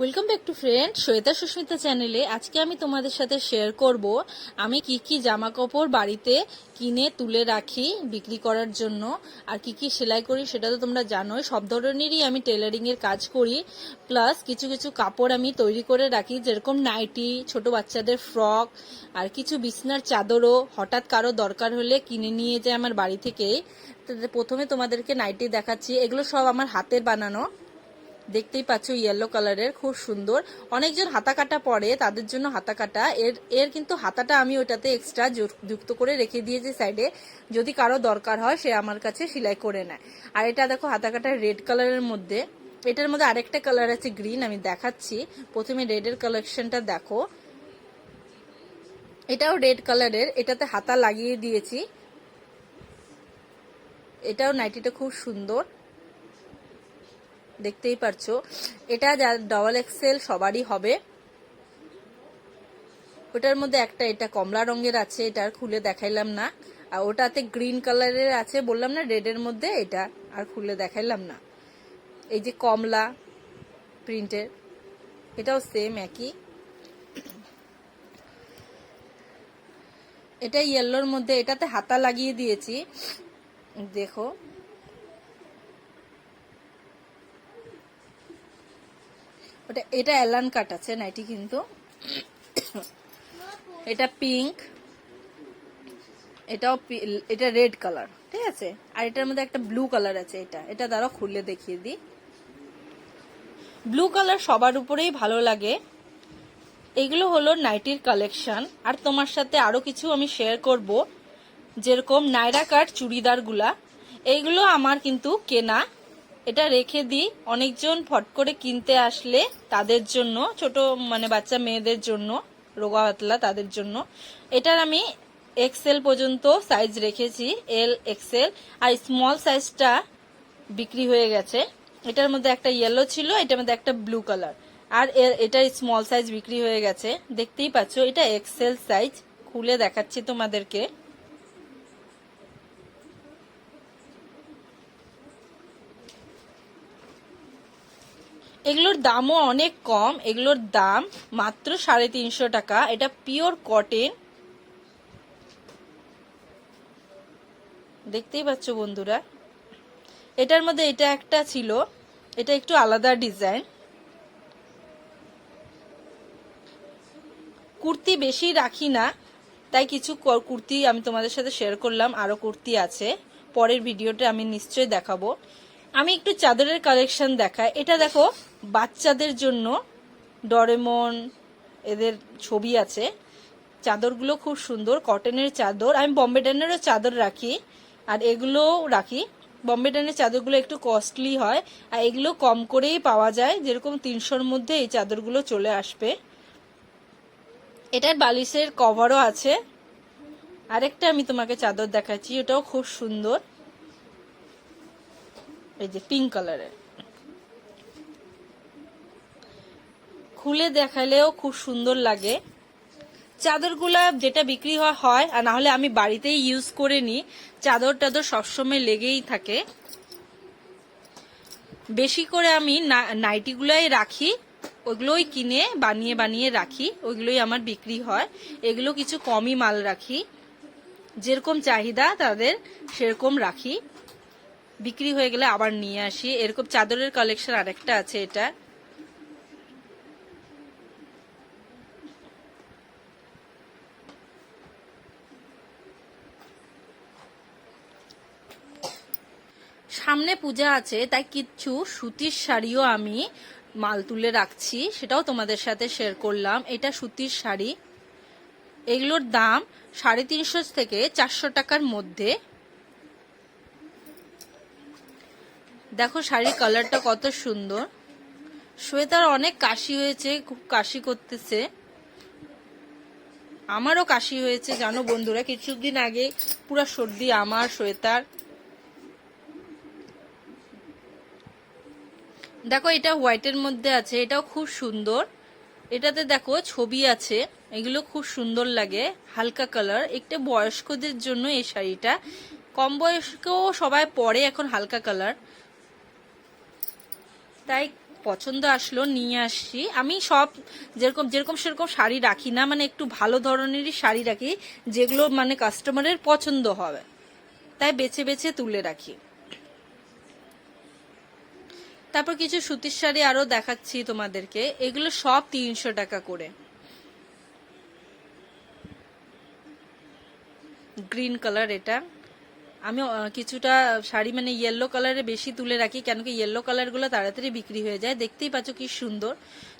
Welcome back to friend Shweta Susmita চ্যানেলে আজকে আমি তোমাদের সাথে শেয়ার করব, আমি কি কি জামা কাপড় বাড়িতে কিনে তুলে রাখি বিক্রি করার জন্য, আর কি কি সেলাই করি সেটা তো তোমরা জানোই। সব ধরনেরই আমি টেলারিং এর কাজ করি প্লাস কিছু কিছু কাপড় আমি তৈরি করে রাখি, যেরকম নাইটি, ছোট বাচ্চাদের ফ্রক আর কিছু বিছনার চাদরও। হঠাৎ কারও দরকার হলে কিনে নিয়ে যায় আমার বাড়ি থেকে প্রথমে তোমাদেরকে নাইটি দেখাচ্ছি, এগুলো সব আমার হাতের বানানো। দেখতেই পাচ্ছ ইয়েলো কালারের খুব সুন্দর। অনেকজন হাতা কাটা পরে, তাদের জন্য হাতা কাটা এর এর কিন্তু হাতাটা আমি ওটাতে এক্সট্রা যুক্ত করে রেখে দিয়েছি সাইডে যদি কারও দরকার হয়, সে আমার কাছে সেলাই করে নেয়। আর এটা দেখো হাতা কাটা রেড কালারের মধ্যে। এটার মধ্যে আরেকটা কালার আছে গ্রিন আমি দেখাচ্ছি। প্রথমে রেডের কালেকশনটা দেখো। এটাও রেড কালারের এটাতে হাতা লাগিয়ে দিয়েছি। এটাও নাইটিটা খুব সুন্দর। দেখতেই পারছ। এটা যা ডবল এক্সেল সবারই হবে। ওটার মধ্যে একটা, এটা কমলা রঙের আছে, এটা আর খুলে দেখাইলাম না। আর ওটাতে গ্রিন কালারের আছে, বললাম না রেডের মধ্যে এটা আর খুলে দেখাইলাম না। এই যে কমলা প্রিন্টের এটাও সেম একই। এটা ইয়েলোর মধ্যে, এটাতে হাতা লাগিয়ে দিয়েছি। দেখো। ওটা, এটা অ্যালান কাট আছে, নাইটি কিন্তু। এটা পিঙ্ক, এটাও এটা রেড কালার, ঠিক আছে? আর এটার মধ্যে একটা ব্লু কালার আছে এটা। এটা দ্বারা খুলে দেখিয়ে দিই। ব্লু কালার সবার উপরেই ভালো লাগে। এগুলো হলো নাইটির কালেকশন। আর তোমার সাথে আরও কিছু আমি শেয়ার করব। যেরকম নাইরা কাট চুড়িদারগুলা। এইগুলো আমার কিন্তু কেনা। এটা রেখে দিই। অনেকজন ফট করে কিনতে আসলে তাদের জন্য, ছোট মানে বাচ্চা মেয়েদের জন্য, রোগা পাতলা তাদের জন্য। এটার আমি এক্সেল পর্যন্ত সাইজ রেখেছি এল এক্সেল আর স্মল সাইজটা বিক্রি হয়ে গেছে। এটার মধ্যে একটা ইয়েলো ছিল, এটার মধ্যে একটা ব্লু কালার আর এটার স্মল সাইজ বিক্রি হয়ে গেছে। দেখতেই পাচ্ছ, এটা এক্সেল সাইজ খুলে দেখাচ্ছি তোমাদেরকে। এগুলোর দামও অনেক কম। এগুলোর দাম মাত্র সাড়ে তিনশো টাকা। এটা পিওর কটেন। দেখতেই পাচ্ছ বন্ধুরা, এটার মধ্যে এটা একটা ছিল। এটা একটু আলাদা ডিজাইন। কুর্তি বেশি রাখি না, তাই কিছু কুর্তি আমি তোমাদের সাথে শেয়ার করলাম। আরও কুর্তি আছে। পরের ভিডিওটা আমি নিশ্চয়ই দেখাবো। আমি একটু চাদরের কালেকশন দেখাই। এটা দেখো, বাচ্চাদের জন্য ডরেমন, এদের ছবি আছে। চাদরগুলো খুব সুন্দর, কটনের চাদর। আমি বম্বে ডানেরও চাদর রাখি, আর এগুলোও রাখি। বম্বে ডানের চাদরগুলো একটু কস্টলি হয়, আর এগুলো কম করেই পাওয়া যায়। যেরকম তিনশোর মধ্যে এই চাদরগুলো চলে আসবে। এটার বালিশের কভারও আছে। আরেকটা আমি তোমাকে চাদর দেখাচ্ছি, ওটাও খুব সুন্দর। এই যে পিঙ্ক কালারের খুলে দেখালেও খুব সুন্দর লাগে। চাদরগুলা যেটা বিক্রি হয়, আর না হলে আমি বাড়িতেই ইউজ করে নিই। চাদর টাদর সবসময় লেগেই থাকে। বেশি করে আমি নাইটিগুলাই রাখি ওইগুলোই কিনে বানিয়ে বানিয়ে রাখি ওইগুলোই আমার বিক্রি হয়। এগুলো কিছু কমই মাল রাখি। যেরকম চাহিদা তাদের সেরকম রাখি। বিক্রি হয়ে গেলে আবার নিয়ে আসি। এরকম চাদরের কালেকশন আরেকটা আছে এটা। সামনে পূজা আছে, তাই কিছু সুতির শাড়িও আমি মাল তুলে রাখছি। সেটাও তোমাদের সাথে শেয়ার করলাম। এটা সুতির শাড়ি। এগুলোর দাম সাড়ে তিনশো থেকে চারশো টাকার মধ্যে। দেখো শাড়ির কালারটা কত সুন্দর। শ্বেতার অনেক কাশি হয়েছে, খুব কাশি করতেছে। আমারও কাশি হয়েছে, জানো বন্ধুরা, কিছুদিন আগে পুরো সর্দি আমার শ্বেতার দেখো এটা হোয়াইটের মধ্যে আছে, এটাও খুব সুন্দর। এটাতে দেখো ছবি আছে, এগুলো খুব সুন্দর লাগে, হালকা কালার একটা বয়স্কদের জন্য এই শাড়িটা। কম বয়স্কও সবাই পরে এখন হালকা কালার তাই পছন্দ আসলো, নিয়ে আসছি। আমি সব যেরকম যেরকম সেরকম শাড়ি রাখি না মানে একটু ভালো ধরনেরই শাড়ি রাখি, যেগুলো মানে কাস্টমারের পছন্দ হবে। তাই বেছে বেছে তুলে রাখি। তারপর কিছু সুতির শাড়ি আরও দেখাচ্ছি তোমাদেরকে। এগুলো সব তিনশো টাকা করে। গ্রিন কালার এটা। আমি কিছুটা শাড়ি মানে ইয়েলো কালারে বেশি তুলে রাখি, কেন কি ইয়েলো কালারগুলো তাড়াতাড়ি বিক্রি হয়ে যায়। দেখতেই পাচ্ছ কি সুন্দর।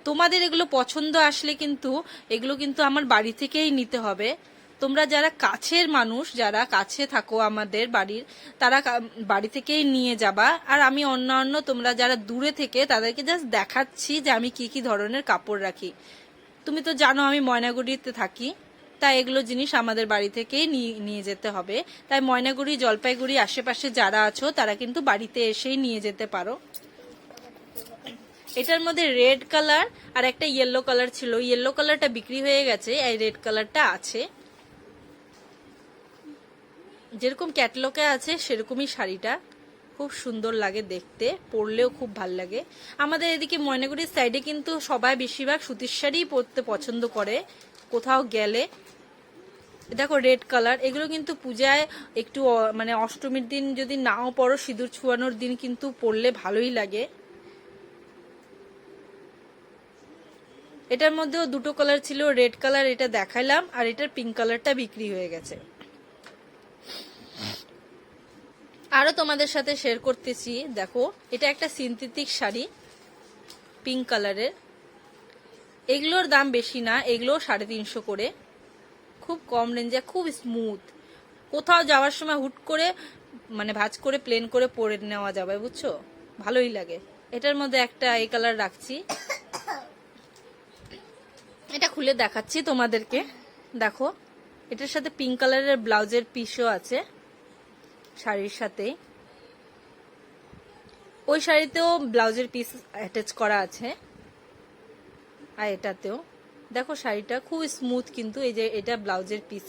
তোমাদের এগুলো পছন্দ আসলে কিন্তু এগুলো কিন্তু আমার বাড়ি থেকেই নিতে হবে। তোমরা যারা কাছের মানুষ, যারা কাছে থাকো আমাদের বাড়ির, তারা বাড়ি থেকেই নিয়ে যাবা। আর আমি অন্যান্য তোমরা যারা দূরে থেকে, তাদেরকে জাস্ট দেখাচ্ছি যে আমি কি কি ধরনের কাপড় রাখি। তুমি তো জানো আমি ময়নাগুড়িতে থাকি। তাই এগুলো জিনিস আমাদের বাড়ি থেকেই নিয়ে- যেতে হবে। তাই ময়নাগুড়ি, জলপাইগুড়ি আশেপাশে যারা আছো, তারা কিন্তু বাড়িতে এসেই নিয়ে যেতে পারো। এটার মধ্যে রেড কালার আর একটা ইয়েলো কালার ছিল। ইয়েলো কালারটা বিক্রি হয়ে গেছে, এই রেড কালারটা আছে। যেরকম ক্যাটলকে আছে, সেরকমই শাড়িটা। খুব সুন্দর লাগে দেখতে, পরলেও খুব ভালো লাগে। আমাদের এদিকে ময়নাগুড়ির সাইডে কিন্তু সবাই বেশিরভাগ সুতির শাড়িই পরতে পছন্দ করে। কোথাও গেলে দেখো রেড কালার এগুলো কিন্তু পূজায় একটু মানে অষ্টমীর দিন যদি নাও পরো সিঁদুর ছুয়ানোর দিন কিন্তু পরলে ভালোই লাগে। এটার মধ্যেও দুটো কালার ছিল রেড কালার এটা দেখাইলাম, আর এটার পিঙ্ক কালারটা বিক্রি হয়ে গেছে। আরও তোমাদের সাথে শেয়ার করতেছি, দেখো, এটা একটা সিনথেটিক শাড়ি পিঙ্ক কালারের এগুলোর দাম বেশি না এগুলো সাড়ে তিনশো করে। খুব কম রেঞ্জে খুব স্মুথ কোথাও যাওয়ার সময় হুট করে মানে ভাজ করে প্লেন করে পরে নেওয়া যাবে, বুঝছ? ভালোই লাগে। এটার মধ্যে একটা এই কালার রাখছি। এটা খুলে দেখাচ্ছি তোমাদেরকে। দেখো, এটার সাথে পিঙ্ক কালারের ব্লাউজের পিসও আছে, শাড়ির সাথে ওই শাড়িতেও ব্লাউজের পিস অ্যাটাচ করা আছে। আর এটাতেও। দেখো শাড়িটা খুব স্মুথ কিন্তু এই যে এটা ব্লাউজের পিস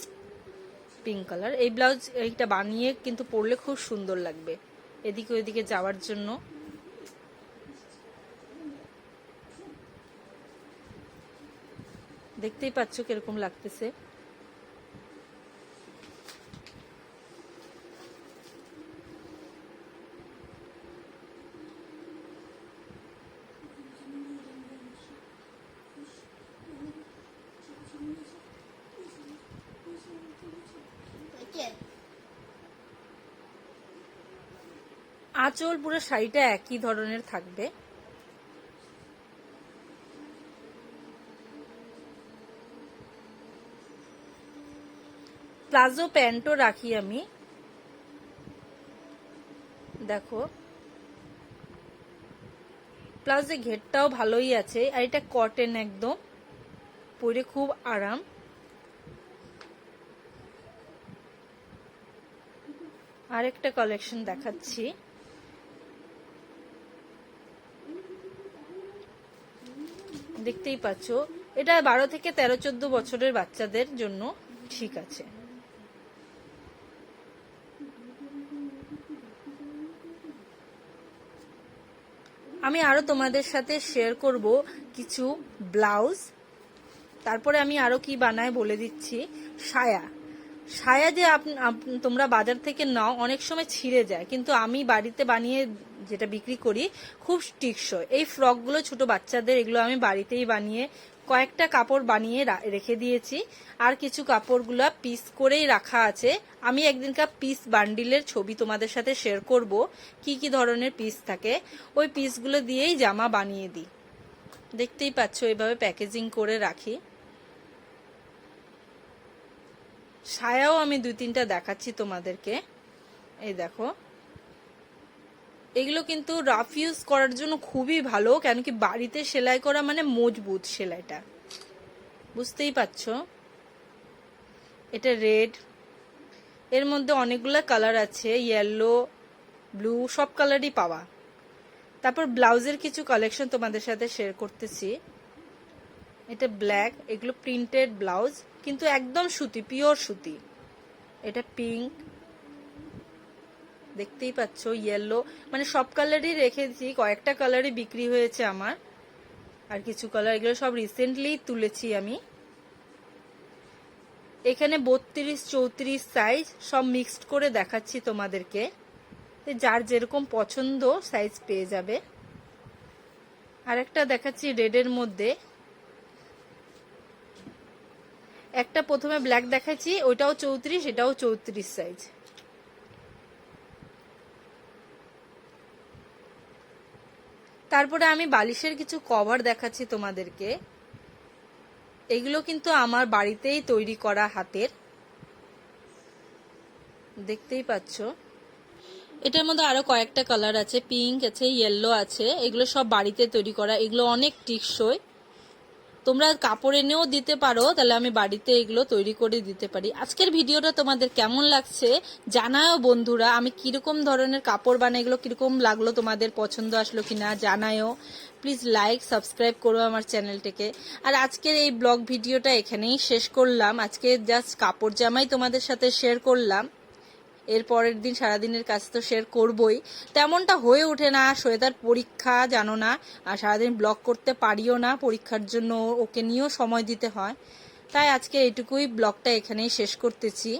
পিঙ্ক কালার এই ব্লাউজ এইটা বানিয়ে কিন্তু পরলে খুব সুন্দর লাগবে। এদিকে ওইদিকে যাওয়ার জন্য। দেখতেই পাচ্ছ কীরকম লাগতেছে। আঁচল পুরো শাড়িটা একই ধরনের থাকবে। প্লাজো প্যান্টও রাখি আমি। দেখো। প্লাজো ঘেরটাও ভালোই আছে, আর এটা কটন একদম, পরে খুব আরাম। আরেকটা কালেকশন দেখাচ্ছি। দেখতেই পাচ্ছ, এটা বারো থেকে তেরো, চোদ্দ বছরের বাচ্চাদের জন্য ঠিক আছে। আমি আরও তোমাদের সাথে শেয়ার করব কিছু ব্লাউজ তারপরে আমি আরও কি বানায় বলে দিচ্ছি, সায়া। সায়া যে তোমরা বাজার থেকে নাও, অনেক সময় ছিঁড়ে যায়। কিন্তু আমি বাড়িতে বানিয়ে যেটা বিক্রি করি, খুব টিকসই। এই ফ্রকগুলো ছোট বাচ্চাদের, এগুলো আমি বাড়িতেই বানিয়ে কয়েকটা কাপড় বানিয়ে রেখে দিয়েছি। আর কিছু কাপড়গুলো পিস করেই রাখা আছে। আমি একদিনকার পিস বান্ডিলের ছবি তোমাদের সাথে শেয়ার করব, কি কি ধরনের পিস থাকে। ওই পিসগুলো দিয়েই জামা বানিয়ে দিই। দেখতেই পাচ্ছ এইভাবে প্যাকেজিং করে রাখি। সায়াও আমি দুই তিনটা দেখাচ্ছি তোমাদেরকে। এই দেখো। এগুলো কিন্তু রাফ ইউজ করার জন্য খুবই ভালো, কেন কি বাড়িতে সেলাই করা মানে মজবুত সেলাইটা। বুঝতেই পারছ? এটা রেড এর মধ্যে অনেকগুলো কালার আছে ইয়েলো ব্লু সব কালারই পাওয়া। তারপর ব্লাউজের কিছু কালেকশন তোমাদের সাথে শেয়ার করতেছি। এটা ব্ল্যাক এগুলো প্রিন্টেড ব্লাউজ কিন্তু একদম সুতি পিওর সুতি। এটা পিঙ্ক দেখতেই পাচ্ছ ইয়েলো মানে সব কালারই রেখেছি, কয়েকটা কালারই বিক্রি হয়েছে আমার। আর কিছু কালার এগুলো সব রিসেন্টলি তুলেছি আমি। এখানে বত্রিশ, চৌত্রিশ সাইজ সব মিক্সড করে দেখাচ্ছি তোমাদেরকে। যার যেরকম পছন্দ সাইজ পেয়ে যাবে। আর একটা দেখাচ্ছি রেডের মধ্যে। একটা প্রথমে ব্ল্যাক দেখাচ্ছি, ওইটাও চৌত্রিশ, এটাও চৌত্রিশ সাইজ তারপরে আমি বালিশের কিছু কভার দেখাচ্ছি তোমাদেরকে। এগুলো কিন্তু আমার বাড়িতেই তৈরি করা হাতের। দেখতেই পাচ্ছ? এটার মধ্যে আরও কয়েকটা কালার আছে পিঙ্ক আছে ইয়েলো আছে, এগুলো সব বাড়িতে তৈরি করা, এগুলো অনেক টিকসই। তোমরা কাপড় এনেও দিতে পারো, তাহলে আমি বাড়িতে এগুলো তৈরি করে দিতে পারি। আজকের ভিডিওটা তোমাদের কেমন লাগছে জানাও বন্ধুরা, আমি কীরকম ধরনের কাপড় বানাই, এগুলো কীরকম লাগল, তোমাদের পছন্দ আসলো কিনা জানায়ও। প্লিজ লাইক সাবস্ক্রাইব করো আমার চ্যানেলটিকে। আর আজকের এই ব্লগ ভিডিওটা এখানেই শেষ করলাম। আজকে জাস্ট কাপড় জামাই তোমাদের সাথে শেয়ার করলাম। এর পরের দিন সারাদিনের কাজ তো শেয়ার করবই। তেমনটা হয়ে ওঠে না শ্বেতার পরীক্ষা জানো না, আর সারাদিন ব্লগ করতে পারিও না, পরীক্ষার জন্য ওকে নিয়েও সময় দিতে হয়। তাই আজকে এটুকুই ব্লগটা এখানেই শেষ করতেছি।